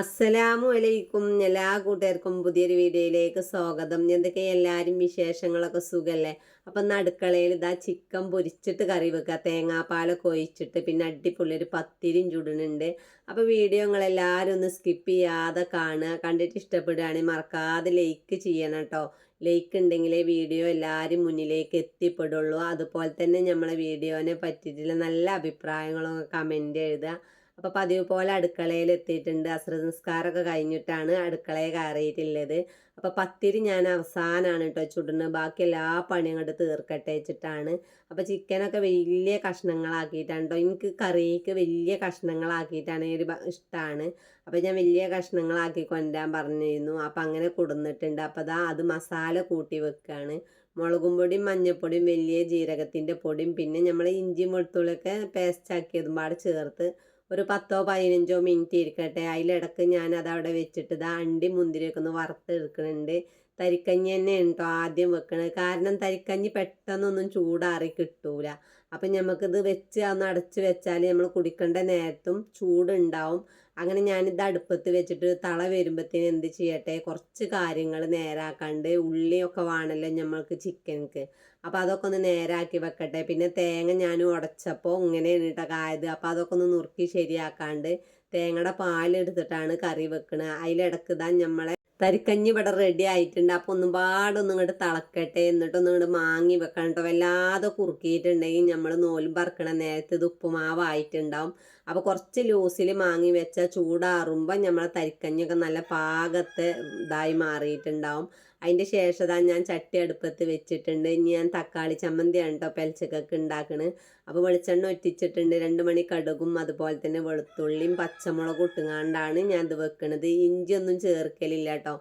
അസ്സലാമു അലൈക്കും എല്ലാ കൂട്ടുകാർക്കും പുതിയൊരു വീഡിയോയിലേക്ക് സ്വാഗതം. എന്തൊക്കെ എല്ലാവരും വിശേഷങ്ങളൊക്കെ സുഖമല്ലേ അപ്പം നടുക്കളയിൽ ഇതാ ചിക്കൻ പൊരിച്ചിട്ട് കറി വെക്കുക തേങ്ങാപ്പാലൊക്കെ ഒഴിച്ചിട്ട് പിന്നെ അടിപൊളി ഒരു പത്തിരിയും ചുടുന്നുണ്ട് അപ്പോൾ വീഡിയോ നിങ്ങളെല്ലാവരും ഒന്ന് സ്കിപ്പ് ചെയ്യാതെ കാണുക. കണ്ടിട്ട് ഇഷ്ടപ്പെടുകയാണെങ്കിൽ മറക്കാതെ ലൈക്ക് ചെയ്യണം കേട്ടോ. ലൈക്ക് ഉണ്ടെങ്കിലേ വീഡിയോ എല്ലാവരും മുന്നിലേക്ക് എത്തിപ്പെടുള്ളൂ. അതുപോലെ തന്നെ നമ്മളെ വീഡിയോനെ പറ്റിയിട്ടുള്ള നല്ല അഭിപ്രായങ്ങളൊക്കെ കമന്റ് എഴുതുക. അപ്പോൾ പതിവ് പോലെ അടുക്കളയിൽ എത്തിയിട്ടുണ്ട്. അസ്ര നിസ്കാരമൊക്കെ കഴിഞ്ഞിട്ടാണ് അടുക്കളയെ കയറിയിട്ടുള്ളത്. അപ്പോൾ പത്തിരി ഞാൻ അവസാനമാണ് കേട്ടോ ചുടുന്നത്. ബാക്കി എല്ലാ പണിയും അങ്ങോട്ട് തീർക്കട്ടെ വെച്ചിട്ടാണ്. അപ്പോൾ ചിക്കനൊക്കെ വലിയ കഷ്ണങ്ങളാക്കിയിട്ടാണ് കേട്ടോ. എനിക്ക് കറിക്ക് വലിയ കഷ്ണങ്ങളാക്കിയിട്ടാണ് ഒരു ഇഷ്ടമാണ് അപ്പോൾ ഞാൻ വലിയ കഷ്ണങ്ങളാക്കി കൊണ്ടുവരാൻ പറഞ്ഞിരുന്നു. അപ്പോൾ അങ്ങനെ കൊടുന്നിട്ടുണ്ട്. അപ്പോൾ അതാ അത് മസാല കൂട്ടി വെക്കുകയാണ് മുളകും പൊടിയും മഞ്ഞൾപ്പൊടിയും വലിയ ജീരകത്തിന്റെ പൊടിയും പിന്നെ നമ്മൾ ഇഞ്ചി വെളുത്തുള്ളിയൊക്കെ പേസ്റ്റാക്കിയതും പാടെ ചേർത്ത് ഒരു പത്തോ പതിനഞ്ചോ മിനിറ്റ് ഇരിക്കട്ടെ. അതിലിടക്ക് ഞാൻ അത് അവിടെ വെച്ചിട്ട് ഇതാ അണ്ടി മുന്തിരിയൊക്കെ ഒന്ന് വറുത്തെടുക്കുന്നുണ്ട് തരിക്കഞ്ഞി തന്നെയാണ് കേട്ടോ ആദ്യം വെക്കണത്. കാരണം തരിക്കഞ്ഞി പെട്ടെന്നൊന്നും ചൂടാറി കിട്ടൂല. അപ്പം നമുക്കിത് വെച്ച് ഒന്ന് അടച്ച് വെച്ചാൽ നമ്മൾ കുടിക്കേണ്ട നേരത്തും ചൂടുണ്ടാവും. അങ്ങനെ ഞാനിത് അടുപ്പത്ത് വെച്ചിട്ട് തള വരുമ്പോഴത്തേന് എന്ത് ചെയ്യട്ടെ കുറച്ച് കാര്യങ്ങൾ നേരാക്കാണ്ട് ഉള്ളിയൊക്കെ വേണമല്ലോ നമ്മൾക്ക് ചിക്കൻക്ക്. അപ്പോൾ അതൊക്കെ ഒന്ന് നേരാക്കി വെക്കട്ടെ. പിന്നെ തേങ്ങ ഞാൻ ഉടച്ചപ്പോൾ ഇങ്ങനെ കേട്ടോ കായത്. അപ്പോൾ അതൊക്കെ ഒന്ന് നുറുക്കി ശരിയാക്കാണ്ട് തേങ്ങയുടെ പാലെടുത്തിട്ടാണ് കറി വെക്കണത് അതിലിടക്ക് താൻ നമ്മളെ തരിക്കഞ്ഞി ഇവിടെ റെഡി ആയിട്ടുണ്ട്. അപ്പോൾ ഒന്നും പാടൊന്നും ഇങ്ങോട്ട് തിളക്കട്ടെ. എന്നിട്ടൊന്നും ഇങ്ങോട്ട് മാങ്ങി വെക്കണം കേട്ടോ. വല്ലാതെ കുറുക്കിയിട്ടുണ്ടെങ്കിൽ നമ്മൾ നോലും പറക്കണ നേരത്തെ ഇത് ഉപ്പുമാവായിട്ടുണ്ടാവും. അപ്പോൾ കുറച്ച് ലൂസിൽ മാങ്ങി വെച്ചാൽ ചൂടാറുമ്പോൾ നമ്മളെ തരിക്കഞ്ഞൊക്കെ നല്ല പാകത്തെ ഇതായി മാറിയിട്ടുണ്ടാവും. അതിന്റെ ശേഷം ഞാൻ ചട്ടി അടുപ്പത്ത് വെച്ചിട്ടുണ്ട്. ഇനി ഞാൻ തക്കാളി ചമ്മന്തിയാണ് കേട്ടോ പെലച്ചക്കൊക്കെ ഉണ്ടാക്കണത് അപ്പോൾ വെളിച്ചെണ്ണ ഒറ്റിച്ചിട്ടുണ്ട്. രണ്ട് മണി കടുകും അതുപോലെ തന്നെ വെളുത്തുള്ളിയും പച്ചമുളകും ഇട്ടുങ്ങാണ്ടാണ് ഞാൻ ഇത് വെക്കണത്. ഇഞ്ചിയൊന്നും ചേർക്കലില്ല കേട്ടോ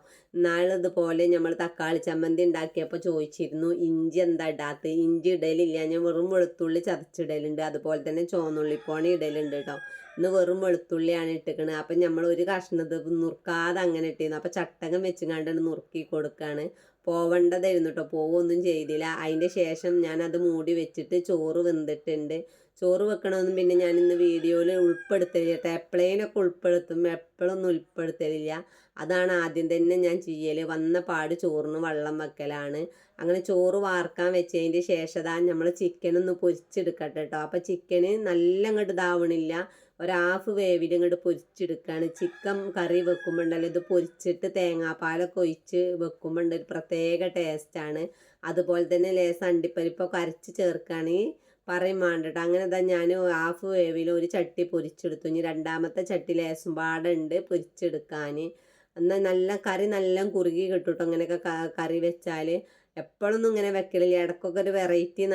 ഇതുപോലെ നമ്മൾ തക്കാളി ചമ്മന്തി ഉണ്ടാക്കിയപ്പോൾ ചോദിച്ചിരുന്നു ഇഞ്ചി എന്താ ഇടാത്ത? ഇഞ്ചി ഇടലില്ല. ഞാൻ വെറും വെളുത്തുള്ളി ചതച്ചിടലുണ്ട്. അതുപോലെ തന്നെ ചോന്നുള്ളിപ്പോണി ഇടലുണ്ട് കേട്ടോ ഇന്ന് വെറും വെളുത്തുള്ളിയാണ് ഇട്ടിക്കണത് അപ്പം നമ്മൾ ഒരു കഷ്ണത് നുറുക്കാതെ അങ്ങനെ ഇട്ടിരുന്നു അപ്പം ചട്ടകം വെച്ചുകൊണ്ട് നുറുക്കി കൊടുക്കുകയാണ് പോവേണ്ടതായിരുന്നു കേട്ടോ പോവൊന്നും ചെയ്തില്ല. അതിന്റെ ശേഷം ഞാൻ അത് മൂടി വെച്ചിട്ട് ചോറ് വെന്തിട്ടുണ്ട്. ചോറ് വെക്കണമെന്നും പിന്നെ ഞാൻ ഇന്ന് വീഡിയോയിൽ ഉൾപ്പെടുത്തലില്ല കേട്ടോ എപ്പോഴേലൊക്കെ ഉൾപ്പെടുത്തും എപ്പോഴൊന്നും ഉൾപ്പെടുത്തലില്ല. അതാണ് ആദ്യം തന്നെ ഞാൻ ചെയ്യൽ വന്ന പാട് ചോറിന് വെള്ളം വെക്കലാണ്. അങ്ങനെ ചോറ് വാർക്കാൻ വെച്ചതിന്റെ ശേഷം നമ്മൾ ചിക്കൻ ഒന്ന് പൊരിച്ചെടുക്കട്ടെ കേട്ടോ അപ്പോൾ ചിക്കന് നല്ല അങ്ങോട്ട് ഇതാവണില്ല. ഒരു ഹാഫ് വേവിൽ ഇങ്ങോട്ട് പൊരിച്ചെടുക്കുകയാണ് ചിക്കൻ കറി വെക്കുമ്പോണ്ടല്ലോ ഇത് പൊരിച്ചിട്ട് തേങ്ങാപ്പാലൊക്കെ ഒഴിച്ച് വെക്കുമ്പോണ്ട് ഒരു പ്രത്യേക ടേസ്റ്റാണ് അതുപോലെ തന്നെ ലേസ് അണ്ടിപ്പരിപ്പൊക്കെ അരച്ച് ചേർക്കുകയാണെങ്കിൽ പറയും വേണ്ടിട്ട് അങ്ങനെ തന്നെ ഞാൻ ഹാഫ് വേവിൽ ഒരു ചട്ടി പൊരിച്ചെടുത്തു. ഇനി രണ്ടാമത്തെ ചട്ടി ലേസും പാടുണ്ട് പൊരിച്ചെടുക്കാൻ എന്നാൽ നല്ല കറി നല്ല കുറുകി കിട്ടും അങ്ങനെയൊക്കെ കറി വെച്ചാൽ എപ്പോഴൊന്നും ഇങ്ങനെ വെക്കലില്ല. ഇടയ്ക്കൊക്കെ ഒരു വെറൈറ്റി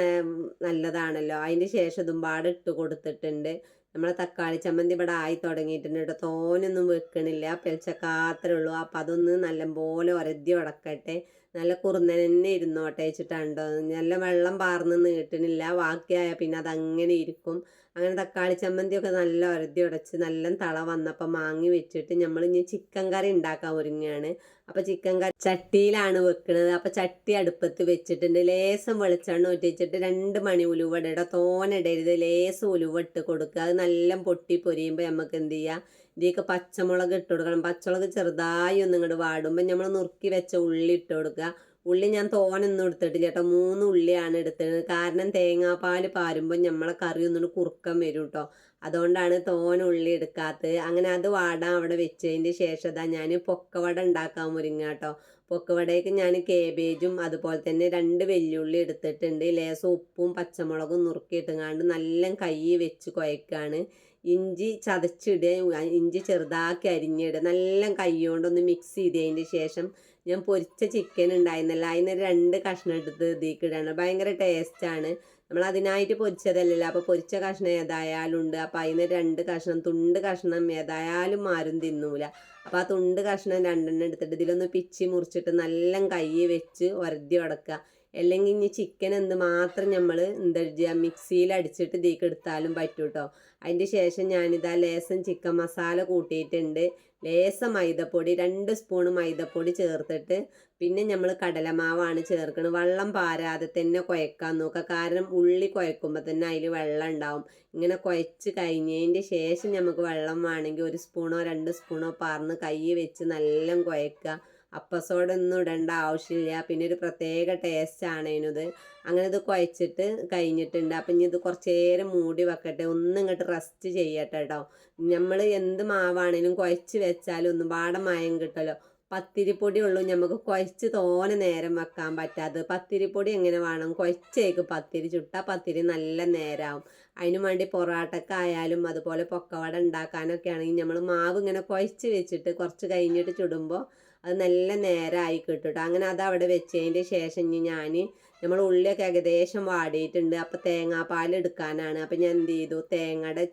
നല്ലതാണല്ലോ. അതിന്റെ ശേഷം ഇതും ഇട്ട് കൊടുത്തിട്ടുണ്ട്. നമ്മളെ തക്കാളി ചമ്മന്തി ഇവിടെ ആയി തുടങ്ങിയിട്ടുണ്ട്. കേട്ടോ തോനൊന്നും വെക്കണില്ല. പെൽച്ചക്കാത്രേ ഉള്ളൂ. അപ്പം അതൊന്ന് നല്ലപോലെ ഒരതി ഉടക്കട്ടെ. നല്ല കുറുന്നൻ തന്നെ ഇരുന്നോട്ടെ വെച്ചിട്ടുണ്ടോ നല്ല വെള്ളം പാർന്ന് നീട്ടണില്ല. ബാക്കിയായാൽ പിന്നെ അതങ്ങനെ ഇരിക്കും. അങ്ങനെ തക്കാളി ചമ്മന്തിയൊക്കെ നല്ല ഉരതി ഉടച്ച് നല്ല തള വന്നപ്പോൾ മാങ്ങി വെച്ചിട്ട് നമ്മൾ ഇനി ചിക്കൻ കറി ഉണ്ടാക്കാൻ ഒരുങ്ങുകയാണ് അപ്പോൾ ചിക്കൻ കറി ചട്ടിയിലാണ് വെക്കുന്നത് അപ്പോൾ ചട്ടി അടുപ്പത്ത് വെച്ചിട്ടുണ്ട്. ലേസം വെളിച്ചെണ്ണ ഒറ്റിച്ചിട്ട് രണ്ട് മണി ഉലുവടയുടെ തോനിടരുത് ലേസം ഉലുവ ഇട്ട് കൊടുക്കുക അത് നല്ല പൊട്ടി പൊരിയുമ്പോൾ നമുക്ക് എന്ത് ചെയ്യുക ഇതിലേക്ക് പച്ചമുളക് ഇട്ട് കൊടുക്കണം. പച്ചമുളക് ചെറുതായി ഒന്ന് ഇങ്ങോട്ട് വാടുമ്പോൾ നമ്മൾ നുറുക്കി വെച്ച ഉള്ളി ഇട്ട് കൊടുക്കുക ഉള്ളി ഞാൻ തോനൊന്നും എടുത്തിട്ടില്ല കേട്ടോ. മൂന്ന് ഉള്ളിയാണ് എടുത്തത്. കാരണം തേങ്ങാപ്പാൽ പാരുമ്പോൾ നമ്മളെ കറി ഒന്നും കുറുക്കം വരും കേട്ടോ അതുകൊണ്ടാണ് തോന ഉള്ളി എടുക്കാത്തത്. അങ്ങനെ അത് വാടാൻ അവിടെ വെച്ചതിന്റെ ശേഷം അതാ ഞാൻ പൊക്കവട ഉണ്ടാക്കാൻ മുരിങ്ങ കേട്ടോ പൊക്കവടയ്ക്ക് ഞാൻ കേബേജും അതുപോലെ തന്നെ രണ്ട് വെല്ലുള്ളി എടുത്തിട്ടുണ്ട്. ലേസം ഉപ്പും പച്ചമുളകും നുറുക്കിയിട്ടുങ്ങാണ്ട് നല്ല കൈ വെച്ച് കുഴക്കാണ് ഇഞ്ചി ചതച്ചിടുക ഇഞ്ചി ചെറുതാക്കി അരിഞ്ഞിടുക നല്ല കൈ കൊണ്ടൊന്ന് മിക്സ് ചെയ്തതിന് ശേഷം ഞാൻ പൊരിച്ച ചിക്കൻ ഉണ്ടായിരുന്നല്ലോ അതിന് രണ്ട് കഷ്ണം എടുത്ത് ഇതിലേക്ക് ഇടണം ഭയങ്കര ടേസ്റ്റാണ് നമ്മൾ അതിനായിട്ട് പൊരിച്ചതല്ലല്ലോ അപ്പോൾ പൊരിച്ച കഷ്ണം ഏതായാലും ഉണ്ട്. അപ്പോൾ അതിന് രണ്ട് കഷ്ണം തുണ്ട് കഷ്ണം ഏതായാലും ആരും തിന്നൂല. അപ്പോൾ ആ തുണ്ട് കഷ്ണം രണ്ടെണ്ണം എടുത്തിട്ട് ഇതിലൊന്ന് പിച്ചി മുറിച്ചിട്ട് നല്ല കൈ വെച്ച് ഉരതി ഉടക്കുക. അല്ലെങ്കിൽ ഇനി ചിക്കൻ എന്ത് മാത്രം നമ്മൾ എന്താ ചെയ്യുക മിക്സിയിൽ അടിച്ചിട്ട് ഇതിലേക്ക് എടുത്താലും പറ്റും കേട്ടോ അതിന്റെ ശേഷം ഞാനിതാ ലേസം ചിക്കൻ മസാല കൂട്ടിയിട്ടുണ്ട്. ലേസം മൈദപ്പൊടി രണ്ട് സ്പൂൺ മൈദപ്പൊടി ചേർത്തിട്ട് പിന്നെ നമ്മൾ കടലമാവാണ് ചേർക്കുന്നത് വെള്ളം പാരാതെ തന്നെ കുഴക്കാൻ നോക്കുക കാരണം ഉള്ളി കുഴക്കുമ്പോൾ തന്നെ അതിൽ വെള്ളം ഉണ്ടാവും ഇങ്ങനെ കുഴച്ച് കഴിഞ്ഞതിന്റെ ശേഷം നമുക്ക് വെള്ളം വേണമെങ്കിൽ ഒരു സ്പൂണോ രണ്ട് സ്പൂണോ പാർന്ന് കൈ വെച്ച് നല്ല കുഴക്കുക അപ്പസോഡ ഒന്നും ഇടേണ്ട ആവശ്യമില്ല. പിന്നെ ഒരു പ്രത്യേക ടേസ്റ്റ് ആണ് ഇതിനത് അങ്ങനെ ഇത് കുഴച്ചിട്ട് കഴിഞ്ഞിട്ടുണ്ട്. അപ്പം ഇനി ഇത് കുറച്ച് നേരം മൂടി വെക്കട്ടെ. ഒന്നും ഇങ്ങോട്ട് റെസ്റ്റ് ചെയ്യട്ടെ കേട്ടോ നമ്മൾ എന്ത് മാവാണേലും കുഴച്ച് വെച്ചാലും ഒന്നും പാടെ മയം കിട്ടുമല്ലോ പത്തിരിപ്പൊടി ഉള്ളൂ. നമുക്ക് കുഴച്ച് തോനെ നേരം വെക്കാൻ പറ്റാതെ പത്തിരിപ്പൊടി എങ്ങനെ വേണം? കുഴച്ചേക്ക് പത്തിരി. ചുട്ടാൽ പത്തിരി നല്ല നേരാവും. അതിനു വേണ്ടി പൊറാട്ടക്കായാലും അതുപോലെ പൊക്കവട ഉണ്ടാക്കാനൊക്കെ ആണെങ്കിൽ നമ്മൾ മാവ് ഇങ്ങനെ കുഴച്ച് വെച്ചിട്ട് കുറച്ച് കഴിഞ്ഞിട്ട് ചുടുമ്പോൾ അത് നല്ല നേരമായി കിട്ടും അങ്ങനെ അത് അവിടെ വെച്ചതിന്റെ ശേഷം ഞാൻ നമ്മൾ ഉള്ളിയൊക്കെ ഏകദേശം വാടിയിട്ടുണ്ട്. അപ്പോൾ തേങ്ങാപ്പാൽ എടുക്കാനാണ്. അപ്പം ഞാൻ എന്ത് ചെയ്തു? തേങ്ങയുടെ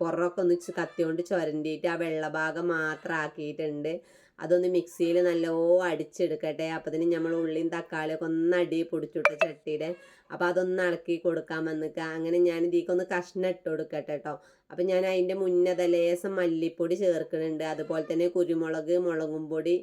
പുറമൊക്കെ ഒന്ന് കത്തിയോണ്ട് ചുരണ്ടിയിട്ട് ആ വെള്ള ഭാഗം മാത്രം ആക്കിയിട്ടുണ്ട് അതൊന്ന് മിക്സിയിൽ നല്ലോ അടിച്ചെടുക്കട്ടെ. അപ്പത്തിന് നമ്മൾ ഉള്ളിയും തക്കാളിയൊക്കെ ഒന്ന് അടി പൊടിച്ചുട്ട ചട്ടിയുടെ അപ്പോൾ അതൊന്ന് ഇളക്കി കൊടുക്കാൻ വന്നിക്ക. അങ്ങനെ ഞാൻ ഇതിക്കൊന്ന് കഷ്ണം ഇട്ട് കൊടുക്കട്ടെ കേട്ടോ അപ്പം ഞാൻ അതിന്റെ മുന്നേ ലേസം മല്ലിപ്പൊടി ചേർക്കുന്നുണ്ട് അതുപോലെ തന്നെ കുരുമുളക് മുളകും പൊടി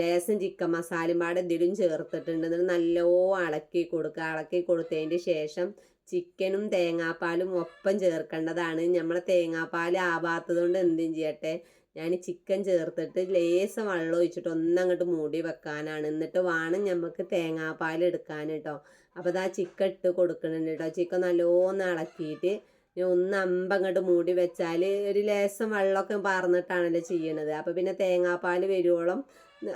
ലേസം ചിക്കൻ മസാലയും പാടെ എന്തെങ്കിലും ചേർത്തിട്ടുണ്ട്. എന്നിട്ട് നല്ലോ ഇളക്കി കൊടുക്കുക ഇളക്കി കൊടുത്തതിന്റെ ശേഷം ചിക്കനും തേങ്ങാപ്പാലും ഒപ്പം ചേർക്കേണ്ടതാണ്. നമ്മളെ തേങ്ങാപ്പാൽ ആവാത്തത് കൊണ്ട് എന്തും ചെയ്യട്ടെ. ഞാൻ ചിക്കൻ ചേർത്തിട്ട് ലേസം വെള്ളം ഒഴിച്ചിട്ട് ഒന്നങ്ങോട്ട് മൂടി വെക്കാനാണ്. എന്നിട്ട് വേണം നമുക്ക് തേങ്ങാപ്പാൽ എടുക്കാൻ കേട്ടോ അപ്പോൾ അതാ ചിക്കൻ ഇട്ട് കൊടുക്കുന്നുണ്ട് കേട്ടോ ചിക്കൻ നല്ലോണം ഇളക്കിയിട്ട് ഒന്ന് അമ്പ അങ്ങോട്ട് മൂടി വെച്ചാൽ ഒരു ലേസം വെള്ളമൊക്കെ പാർന്നിട്ടാണല്ലോ ചെയ്യണത്. അപ്പോൾ പിന്നെ തേങ്ങാപ്പാൽ വരുവോളം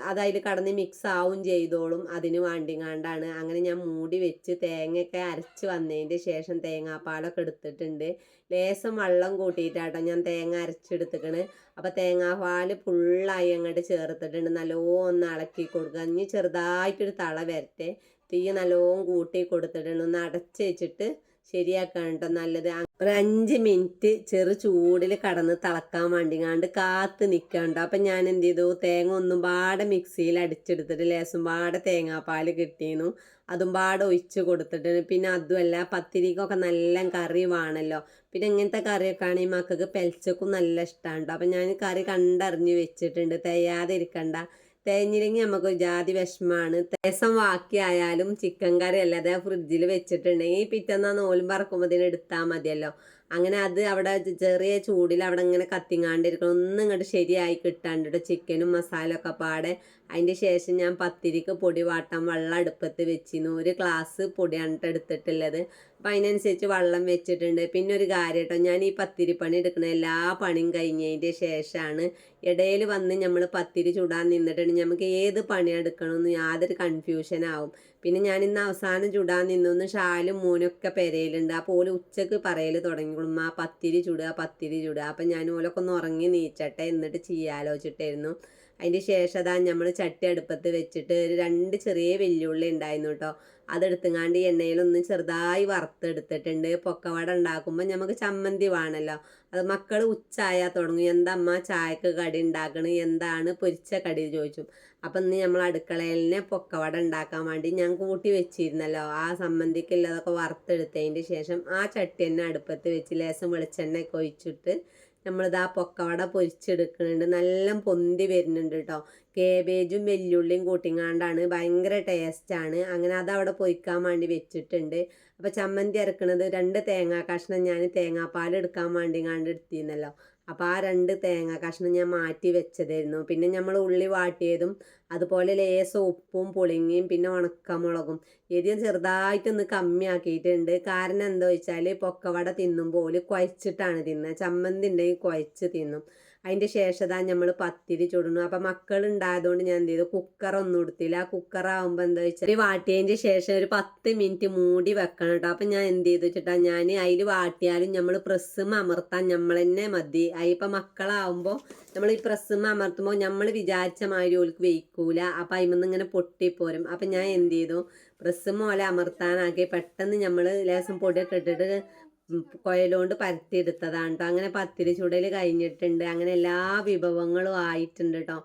അതതിൽ കടന്ന് മിക്സ് ആവും ചെയ്തോളും അതിന് വേണ്ടിങ്ങാണ്ടാണ്. അങ്ങനെ ഞാൻ മൂടി വെച്ച് തേങ്ങയൊക്കെ അരച്ച് വന്നതിന്റെ ശേഷം തേങ്ങാപ്പാലൊക്കെ എടുത്തിട്ടുണ്ട്. ലേശം വെള്ളം കൂട്ടിയിട്ടാട്ടോ ഞാൻ തേങ്ങ അരച്ചെടുത്തിക്കണ്. അപ്പോൾ തേങ്ങാപ്പാൽ ഫുള്ളായി അങ്ങോട്ട് ചേർത്തിട്ടുണ്ട്. നല്ലോണം ഒന്ന് ഇളക്കി കൊടുക്കുക. ഇനി ചെറുതായിട്ടൊരു തള വരട്ടെ. തീ നല്ലോണം കൂട്ടി കൊടുത്തിട്ടുണ്ട്. ഒന്ന് അടച്ച് വെച്ചിട്ട് ശരിയാക്കാൻ കേട്ടോ നല്ലത്. ഒരു അഞ്ച് മിനിറ്റ് ചെറു ചൂടിൽ കടന്ന് തിളക്കാൻ വേണ്ടിങ്ങാണ്ട് കാത്ത് നിൽക്കണ്ടോ അപ്പം ഞാൻ എന്ത് ചെയ്തു? തേങ്ങ ഒന്നും പാടെ മിക്സിയിൽ അടിച്ചെടുത്തിട്ട് ലേശം പാടെ തേങ്ങാപ്പാൽ കിട്ടിയിരുന്നു അതും പാടെ ഒഴിച്ച് കൊടുത്തിട്ട് പിന്നെ അതുമല്ല പത്തിരിക്കൊക്കെ നല്ല കറി വേണമല്ലോ പിന്നെ ഇങ്ങനത്തെ കറിയൊക്കെ ആണെങ്കിൽ മക്കൾക്ക് പെൽച്ചക്കും നല്ല ഇഷ്ടമാണ് അപ്പം ഞാൻ കറി കണ്ടറിഞ്ഞ് വെച്ചിട്ടുണ്ട്. തയ്യാതെ ഇരിക്കണ്ട തേഞ്ഞില്ലെങ്കിൽ നമുക്ക് ജാതി വിഷമാണ്. ദിവസം ബാക്കിയായാലും ചിക്കൻ കറി അല്ലാതെ ഫ്രിഡ്ജിൽ വെച്ചിട്ടുണ്ടെങ്കിൽ പിറ്റന്നാ നോലും പറക്കുമ്പോൾ എടുത്താൽ മതിയല്ലോ. അങ്ങനെ അത് അവിടെ ചെറിയ ചൂടിൽ അവിടെ ഇങ്ങനെ കത്തിങ്ങാണ്ടിരിക്കണം. ഒന്നും ഇങ്ങോട്ട് ശരിയായി കിട്ടാണ്ട് ചിക്കനും മസാല ഒക്കെ പാടെ അതിന്റെ ശേഷം ഞാൻ പത്തിരിക്ക് പൊടി വാട്ടാൻ വെള്ളം അടുപ്പത്ത് വെച്ചിരുന്നു. ഒരു ഗ്ലാസ് പൊടിയാണ് എടുത്തിട്ടുള്ളത്. അപ്പം അതിനനുസരിച്ച് വെള്ളം വെച്ചിട്ടുണ്ട്. പിന്നെ ഒരു കാര്യം കേട്ടോ ഞാൻ ഈ പത്തിരി പണി എടുക്കുന്ന എല്ലാ പണിയും കഴിഞ്ഞതിന്റെ ശേഷമാണ് ഇടയിൽ വന്ന് നമ്മൾ പത്തിരി ചുടാൻ നിന്നിട്ടുണ്ട്. നമുക്ക് ഏത് പണി എടുക്കണമെന്ന് യാതൊരു കൺഫ്യൂഷൻ ആവും. പിന്നെ ഞാൻ ഇന്ന് അവസാനം ചുടാൻ നിന്നൊന്ന് ഷാലും മൂനൊക്കെ പെരയിലുണ്ട്. അപ്പോൾ ഓൽ ഉച്ചയ്ക്ക് പറയൽ തുടങ്ങിക്കൊള്ളും ആ പത്തിരി ചുടുക പത്തിരി ചുടുക. അപ്പം ഞാൻ ഓലൊക്കെ ഒന്ന് ഉറങ്ങി നീച്ചട്ടെ എന്നിട്ട് ചെയ്യാലോചിച്ചിട്ടായിരുന്നു അതിന്റെ ശേഷം അതാ നമ്മൾ ചട്ടി അടുപ്പത്ത് വെച്ചിട്ട് ഒരു രണ്ട് ചെറിയ വെല്ലുള്ളി ഉണ്ടായിരുന്നു കേട്ടോ അതെടുത്തുങ്ങാണ്ട് എണ്ണയിലൊന്ന് ചെറുതായി വറുത്തെടുത്തിട്ടുണ്ട്. പൊക്കവട ഉണ്ടാക്കുമ്പോൾ നമുക്ക് ചമ്മന്തി വേണമല്ലോ അത് മക്കൾ ഉച്ചായാൽ തുടങ്ങും. എന്താ അമ്മ ചായക്ക് കടി ഉണ്ടാക്കണേ? എന്താണ് പൊരിച്ച കടി ചോദിച്ചു. അപ്പം ഇന്ന് നമ്മൾ അടുക്കളയിലെ പൊക്കവട ഉണ്ടാക്കാൻ വേണ്ടി ഞാൻ കൂട്ടി വെച്ചിരുന്നല്ലോ. ആ സമ്മന്തിക്കുള്ളതൊക്കെ വറുത്തെടുത്തതിന്റെ ശേഷം ആ ചട്ടി തന്നെ അടുപ്പത്ത് വെച്ച് ലേശം വെളിച്ചെണ്ണ ഒക്കെ ഒഴിച്ചിട്ട് നമ്മളിതാ പൊക്കവട പൊരിച്ചെടുക്കുന്നുണ്ട് നല്ല പൊന്തി വരുന്നുണ്ട് കേട്ടോ കേബേജും വെല്ലുള്ളിയും കൂട്ടിങ്ങാണ്ടാണ്. ഭയങ്കര ടേസ്റ്റാണ് അങ്ങനെ അതവിടെ പൊരിക്കാൻ വേണ്ടി വെച്ചിട്ടുണ്ട്. അപ്പോൾ ചമ്മന്തി അരക്കണത് രണ്ട് തേങ്ങാ കഷ്ണം ഞാൻ തേങ്ങാപ്പാൽ എടുക്കാൻ വേണ്ടി കണ്ട് എടുത്തിരുന്നല്ലോ. അപ്പോൾ ആ രണ്ട് തേങ്ങ കഷ്ണം ഞാൻ മാറ്റി വെച്ചതായിരുന്നു. പിന്നെ നമ്മൾ ഉള്ളി വാട്ടിയതും അതുപോലെ ലേസ് ഉപ്പും പുളിങ്ങിയും പിന്നെ ഉണക്കമുളകും. എരിയും ചെറുതായിട്ടൊന്ന് കമ്മിയാക്കിയിട്ടുണ്ട്. കാരണം എന്താ വെച്ചാൽ പൊക്കവട തിന്നുമ്പോൾ കുഴച്ചിട്ടാണ് തിന്നുക. ചമ്മന്തി ഉണ്ടെങ്കിൽ കുഴച്ച് തിന്നും. അതിന്റെ ശേഷം നമ്മൾ പത്തിരി ചുടണം അപ്പം മക്കൾ ഉണ്ടായതുകൊണ്ട് ഞാൻ എന്ത് ചെയ്തു? കുക്കറൊന്നും എടുത്തില്ല ആ കുക്കറാകുമ്പോൾ എന്താ വെച്ചാൽ വാട്ടിയതിന്റെ ശേഷം ഒരു പത്ത് മിനിറ്റ് മൂടി വെക്കണം കേട്ടോ. അപ്പം ഞാൻ എന്ത് ചെയ്തു വെച്ചിട്ടാ ഞാൻ അതിൽ വാട്ടിയാലും നമ്മൾ പ്രസ്സും അമർത്താൻ നമ്മൾ തന്നെ മതി. അതിപ്പോൾ മക്കളാവുമ്പോൾ നമ്മൾ ഈ പ്രസ്സും അമർത്തുമ്പോൾ നമ്മൾ വിചാരിച്ച മാതിരി ഓൾക്ക് വെയ്ക്കൂല. അപ്പം അതിമെന്ന് ഇങ്ങനെ പൊട്ടിപ്പോരും. അപ്പം ഞാൻ എന്ത് ചെയ്തു? പ്രസ്സും പോലെ അമർത്താനാക്കി പെട്ടെന്ന് നമ്മൾ ലേശം പൊടിയൊക്കെ ഇട്ടിട്ട് കുഴലുകൊണ്ട് പരത്തിയെടുത്തതാണ് കേട്ടോ അങ്ങനെ പത്തിരി ചുടൽ കഴിഞ്ഞിട്ടുണ്ട്. അങ്ങനെ എല്ലാ വിഭവങ്ങളും ആയിട്ടുണ്ട് കേട്ടോ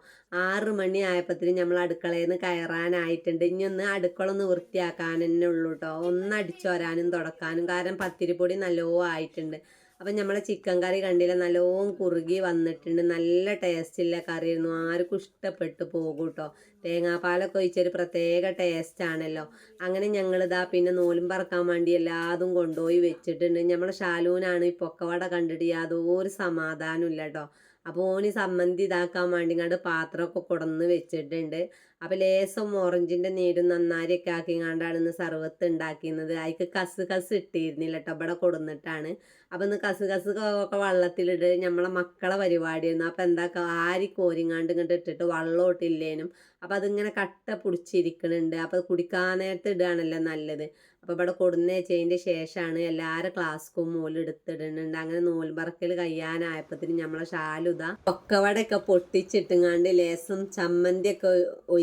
ആറ് മണി ആയപ്പത്തിന് നമ്മൾ അടുക്കളയിൽ നിന്ന് കയറാനായിട്ടുണ്ട്. ഇനി ഒന്ന് അടുക്കള ഒന്ന് വൃത്തിയാക്കാൻ തന്നെ ഉള്ളൂ കേട്ടോ ഒന്ന് അടിച്ചോരാനും തുടക്കാനും. കാരണം പത്തിരിപ്പൊടി നല്ലോ ആയിട്ടുണ്ട്. അപ്പം നമ്മളെ ചിക്കൻ കറി കണ്ടില്ല? നല്ലോണം കുറുകി വന്നിട്ടുണ്ട്. നല്ല ടേസ്റ്റുള്ള കറിയായിരുന്നു. ആർക്കും ഇഷ്ടപ്പെട്ടു പോകും കേട്ടോ തേങ്ങാപ്പാലൊക്കെ ഒഴിച്ചൊരു പ്രത്യേക ടേസ്റ്റാണല്ലോ അങ്ങനെ ഞങ്ങളിതാ പിന്നെ നൂലും പറക്കാൻ വേണ്ടി എല്ലാതും കൊണ്ടുപോയി വെച്ചിട്ടുണ്ട്. നമ്മളെ ഷാലൂനാണ് ഈ പൊക്കവട കണ്ടിട്ട് ഒരു സമാധാനമില്ല കേട്ടോ അപ്പോൾ ഓന് സമ്മന്തി ഇതാക്കാൻ വേണ്ടി കണ്ട് പാത്രമൊക്കെ കൊടന്ന് വെച്ചിട്ടുണ്ട്. അപ്പോൾ ലേസം ഓറഞ്ചിന്റെ നീരും നന്നാരിയൊക്കെ ആക്കിങ്ങാണ്ടാണ് ഇന്ന് സർവത്ത് ഉണ്ടാക്കിയിരുന്നത് അതിക്ക് കസ് കസ് ഇട്ടിരുന്നില്ല കേട്ടോ ഇവിടെ കൊടുന്നിട്ടാണ്. അപ്പോൾ ഇന്ന് കസ് കസ് ഒക്കെ വള്ളത്തിലിട്ട് നമ്മളെ മക്കളെ പരിപാടിയായിരുന്നു. അപ്പോൾ എന്താ ആരി കോരിങ്ങാണ്ട് ഇങ്ങോട്ട് ഇട്ടിട്ട് വള്ളോട്ടില്ലേനും അപ്പോൾ അതിങ്ങനെ കട്ട പിടിച്ചിരിക്കണുണ്ട്. അപ്പോൾ കുടിക്കാൻ നേരത്തെ ഇടുകയാണല്ലോ നല്ലത്. അപ്പോൾ ഇവിടെ കൊടുന്നേച്ചതിന്റെ ശേഷമാണ് എല്ലാവരും ക്ലാസ്ക്കും നൂൽ എടുത്തിടുന്നുണ്ട് അങ്ങനെ നൂൽ പറക്കൽ കഴിയാനായപ്പത്തിന് നമ്മളെ ഷാലുത ഒക്കവടയൊക്കെ പൊട്ടിച്ചിട്ടുങ്ങാണ്ട് ലേസം ചമ്മന്തിയൊക്കെ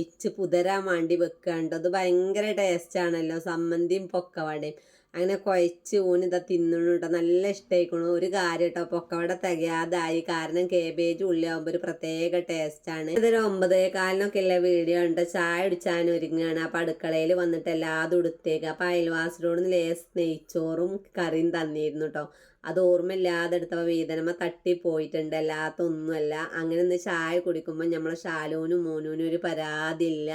ഒഴിച്ച് പുതരാൻ വേണ്ടി വെക്കാണ്ട് അത് ഭയങ്കര ടേസ്റ്റാണല്ലോ സമ്മന്തിയും പൊക്കവടയും. അങ്ങനെ കുഴച്ച് ഊനിതാ തിന്നണുട്ടോ നല്ല ഇഷ്ടമായിക്കണു ഒരു കാര്യം കേട്ടോ പൊക്കവട തികയാതായി. കാരണം കേബേജ് ഉള്ളിയാകുമ്പോൾ ഒരു പ്രത്യേക ടേസ്റ്റാണ് ഇതൊരു ഒമ്പതേ കാലിനൊക്കെ ഉള്ള വീഡിയോ ഉണ്ട് ചായ അടിച്ചാൻ ഒരുങ്ങുകയാണ് അപ്പം അടുക്കളയിൽ വന്നിട്ട് എല്ലാതും എടുത്തേക്ക്. അപ്പം അയൽവാസിനോട് ലേസ് നെയ്ച്ചോറും കറിയും തന്നിരുന്നു കേട്ടോ അത് ഓർമ്മയില്ലാതെ എടുത്തപ്പോൾ വേദനമ തട്ടിപ്പോയിട്ടുണ്ട് അല്ലാത്തൊന്നുമല്ല. അങ്ങനെ ഒന്ന് ചായ കുടിക്കുമ്പോൾ നമ്മളെ ഷാലൂനും മോനൂനും ഒരു പരാതിയില്ല.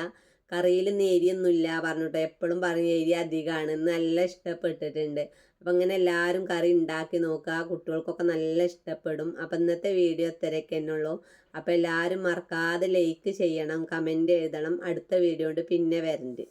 കറിയിൽ നേരിയൊന്നുമില്ല പറഞ്ഞിട്ടോ. എപ്പോഴും പറഞ്ഞ ഏരി അധികമാണ്. നല്ല ഇഷ്ടപ്പെട്ടിട്ടുണ്ട്. അപ്പം അങ്ങനെ എല്ലാവരും കറി ഉണ്ടാക്കി നോക്കുക. കുട്ടികൾക്കൊക്കെ നല്ല ഇഷ്ടപ്പെടും. അപ്പം ഇന്നത്തെ വീഡിയോ ഇത്രയൊക്കെ എന്നുള്ളൂ അപ്പം എല്ലാവരും മറക്കാതെ ലൈക്ക് ചെയ്യണം കമന്റ് എഴുതണം. അടുത്ത വീഡിയോ കൊണ്ട് പിന്നെ വരണ്ട്.